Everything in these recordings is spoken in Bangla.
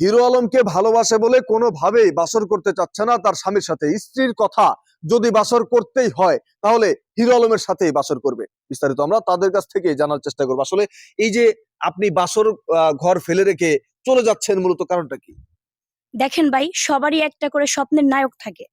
হিরো আলমকে ভালোবাসে বলে কোনোভাবেই বাসর করতে চাচ্ছে না তার স্বামীর সাথে। স্ত্রীর কথা যদি বাসর করতেই হয়, তাহলে হিরো আলমের সাথেই বাসর করবে। বিস্তারিত আমরা তাদের কাছ থেকে জানার চেষ্টা করব। আসলে এই যে আপনি বাসর ঘর ফেলে রেখে চলে যাচ্ছেন মূলত কারণটা কি? দেখেন ভাই, সবারই একটা করে স্বপ্নের নায়ক থাকে।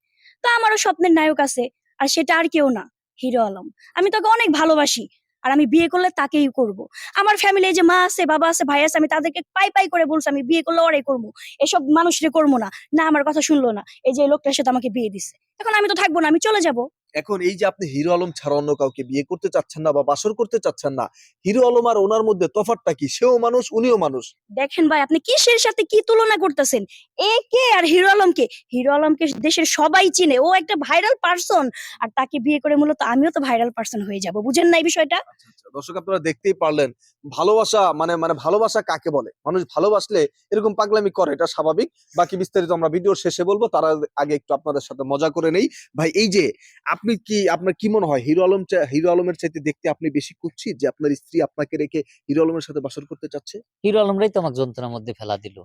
তো আমারও স্বপ্নের নায়ক আছে, আর সেটা আর কেউ না, হিরো আলম। আমি তাকে অনেক ভালোবাসি। আর আমি বিয়ে করলে তাকেই করব। আমার ফ্যামিলি যে মা আছে, বাবা আছে, ভাই আছে, আমি তাদেরকে পাই পাই করে বলছি, আমি বিয়ে করলে ওরাই করব। এসব মানুষরে করব না। না, আমার কথা শুনলো না। এই যে লোকটার সাথে আমাকে বিয়ে দিছে। এখন আমি তো থাকব না, আমি চলে যাব। এখন এই যে আপনি হিরো আলম ছাড়া অন্য কাউকে বিয়ে করতে চাচ্ছেন না বা বাসর করতে চাচ্ছেন না হিরো আলম আর ওনার মধ্যে তফাৎটা কি? সেও মানুষ উনিও মানুষ? দেখেন ভাই আপনি কিসের সাথে কি তুলনা করতেছেন? এ কে আর হিরো আলমকে? হিরো আলমকে দেশের সবাই চিনে। ও একটা ভাইরাল পার্সন। আর তাকে বিয়ে করে মূলত আমিও তো ভাইরাল পার্সন হয়ে যাব। বুঝেন না এই বিষয়টা? আচ্ছা আচ্ছা। দর্শক আপনারা দেখতেই পারলেন ভালোবাসা মানে মানে ভালোবাসা কাকে বলে? মানুষ ভালোবাসলে এরকম পাগলামি করে এটা স্বাভাবিক। বাকি বিস্তারিত আমরা ভিডিওর শেষে বলব তার আগে একটু আপনাদের সাথে মজা করে নেই। ভাই এই যে আপনি কি, আপনার কি মনে হয় হিরো আলম হিরো আলমের চাইতে দেখতে আপনি বেশি কুচ্ছি যে আপনার স্ত্রী আপনাকে রেখে হিরো আলমের সাথে বাসর করতে চাচ্ছে? হিরো আলমরাই তো আমাকে যন্ত্রণার মধ্যে ফেলা দিল।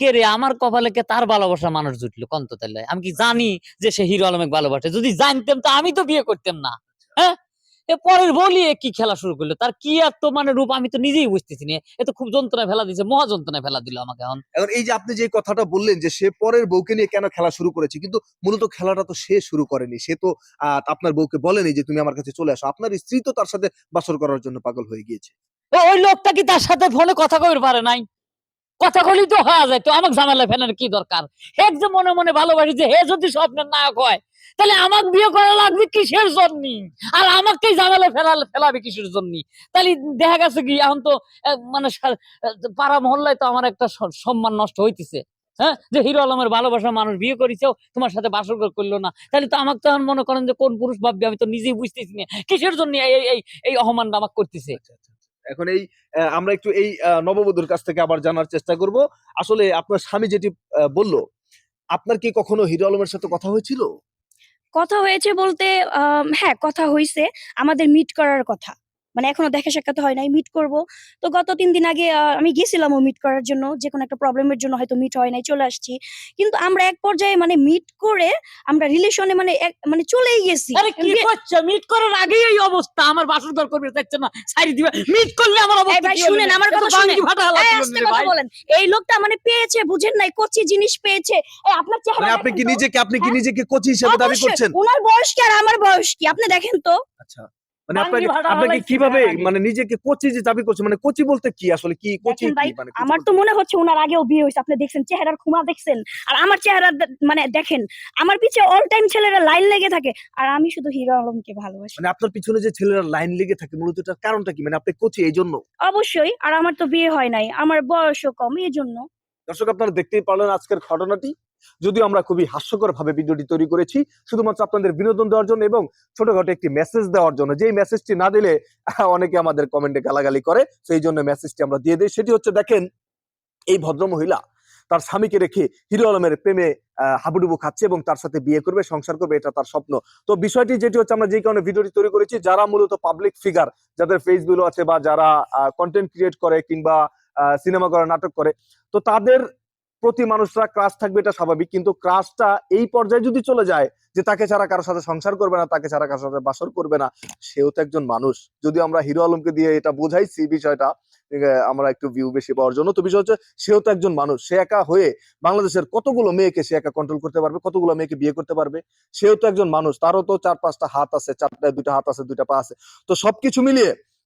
কে রে, আমার কপালে কে তার ভালোবাসা মানুষ জুটলো? কন্ত তাহলে আমি কি জানি যে সে হিরো আলমকে ভালোবাসে? যদি জানতাম তো আমি তো বিয়ে করতাম না। হ্যাঁ? পরের বলি কি খেলা শুরু করল? তার কি এত মানে রূপ আমি তো নিজেই বুঝতেছি না। এ তো খুব যন্ত্রণায় ফেলা দিছে মহা যন্ত্রণায় ফেলা দিল আমাকে এখন। এখন এই যে আপনি যে কথাটা বললেন যে সে পরের বউকে নিয়ে কেন খেলা শুরু করেছে কিন্তু মূলত খেলাটা তো সে শুরু করেনি। সে তো আপনার বউকে বলেনি যে তুমি আমার কাছে চলে আসো। আপনার স্ত্রী তো তার সাথে বাসর করার জন্য পাগল হয়ে গিয়েছে। ওই লোকটা কি তার সাথে ফোনে কথা কইতে পারে নাই? কথা কইলেই তো হওয়া যায়। তো আমাকে ঝামেলা ফেলার কি দরকার? হে যে মনে মনে ভালোবাসি যে হে যদি স্বপ্নের নায়ক হয় তাহলে আমাকে বিয়ে করা লাগবে কিসের জন্য? আর আমাকে ঝামেলা ফেলা ফেলাবে কিসের জন্য? তাহলে দেখা গেছে কি এখন তো মানে পাড়া মহল্লায় তো আমার একটা সম্মান নষ্ট হইতেছে। হ্যাঁ? যে হিরো আলমের ভালোবাসা মানুষ বিয়ে করেছেও তোমার সাথে বাসর করল না। তাহলে তো আমাকে তো এখন মনে করেন যে কোন পুরুষ ভাববে আমি তো নিজেই বুঝতেছি না। কিসের জন্য এই এই- অপমানটা আমাকে করতেছে? আচ্ছা, আচ্ছা, আচ্ছা। এখন এই আমরা একটু এই নববধূর কাছ থেকে আবার জানার চেষ্টা করব। আসলে আপনার স্বামী যেটি বলল আপনার কি কখনো হিরো আলমের সাথে কথা হয়েছিল? কথা হয়েছে বলতে হ্যাঁ কথা হয়েছে আমাদের মিট করার কথা। মানে এখনও দেখা সাক্ষাৎ হয় নাই মিট করব। তো গত তিন দিন আগে আমি গেছিলাম ও মিট করার জন্য যে কোনো একটা প্রবলেমের জন্য হয়তো মিট হয় নাই চলে আসছি। কিন্তু আমরা এক পর্যায়ে মানে মিট করে আমরা রিলেশনে মানে মানে চলেই গেছি। আরে কি করছে? মিট করার আগেই এই অবস্থা। আমার বাসর ঘর করবে চাইছে না সাইড দিবে। মিট করলে আমার এই অবস্থা ভাই শুনেন আমার কথা শুনেন। আস্তে কথা বলেন। এই লোকটা মানে পেয়েছে বুঝেন নাই কচি জিনিস পেয়েছে। এই আপনার চেহারা মানে আপনি কি। নিজেকে আপনি কি হ্যাঁ? নিজেকে কোচ হিসেবে দাবি করছেন? ওনার বয়স কি আর আমার বয়স কি? আপনি দেখেন তো। আচ্ছা। মানে আপনাকে আপনাকে কীভাবে মানে নিজেকে কোচি যে দাবি করছে মানে কোচি বলতে কি? আসলে কি কোচি মানে আমার তো মনে হচ্ছে ওনার আগেও বিয়ে হয়েছে। আপনি দেখছেন চেহারার খুমা দেখছেন। আর আমার চেহারা মানে দেখেন আমার পিছে অল টাইম ছেলেরা লাইন লেগে থাকে। আর আমি শুধু হিরো আলমকে ভালোবাসি। মানে আপনার পিছনে যে ছেলেরা লাইন লেগে থাকে মূলত এটার কারণটা কি? মানে আপনি কোচি এই জন্য অবশ্যই আর আমার তো বিয়ে হয় নাই। আমার বয়সও কম এই জন্য দর্শক আপনারা দেখতেই পারলেন আজকের ঘটনাটি। যদিও আমরা খুবই হাস্যকর ভাবে ভিডিওটি তৈরি করেছি, শুধুমাত্র আপনাদের বিনোদন দেওয়ার জন্য এবং ছোটখাটো একটি মেসেজ দেওয়ার জন্য। যেই মেসেজটি না দিলে অনেকে আমাদের কমেন্টে গালাগালি করে, সেই জন্য মেসেজটি আমরা দিয়ে দিই। সেটি হচ্ছে, দেখেন, এই ভদ্র মহিলা তার স্বামীকে রেখে হিরো আলমের প্রেমে হাবুডুবু খাচ্ছে এবং তার সাথে বিয়ে করবে, সংসার করবে, এটা তার স্বপ্ন। তো বিষয়টি যেটি হচ্ছে, আমরা যেই কারণে ভিডিওটি তৈরি করেছি, যারা মূলত পাবলিক ফিগার যাদের ফেসবুক আছে বা যারা কন্টেন্ট ক্রিয়েট করে কিংবা সিনেমা করে নাটক করে, তো তাদের প্রতি মানুষরা ক্রাশ থাকবে, এটা স্বাভাবিক। কিন্তু ক্রাশটা এই পর্যায়ে যদি চলে যায় যে তাকে ছাড়া কারোর সাথে সংসার করবে না, তাকে ছাড়া কারোর সাথে বাসর করবে না, সেও তো একজন মানুষ। যদি আমরা হিরো আলমকে দিয়ে এটা বোঝাইছি বিষয়টা আমরা একটু ভিউ বেশি পাওয়ার জন্য, তো বিষয় হচ্ছে সেও তো একজন মানুষ, সে একা হয়ে বাংলাদেশের কতগুলো মেয়েকে সে একা কন্ট্রোল করতে পারবে, কতগুলো মেয়েকে বিয়ে করতে পারবে? সেও তো একজন মানুষ, তারও তো চার পাঁচটা হাত আছে চারটা দুইটা হাত আছে, দুইটা পা আছে। তো সবকিছু মিলিয়ে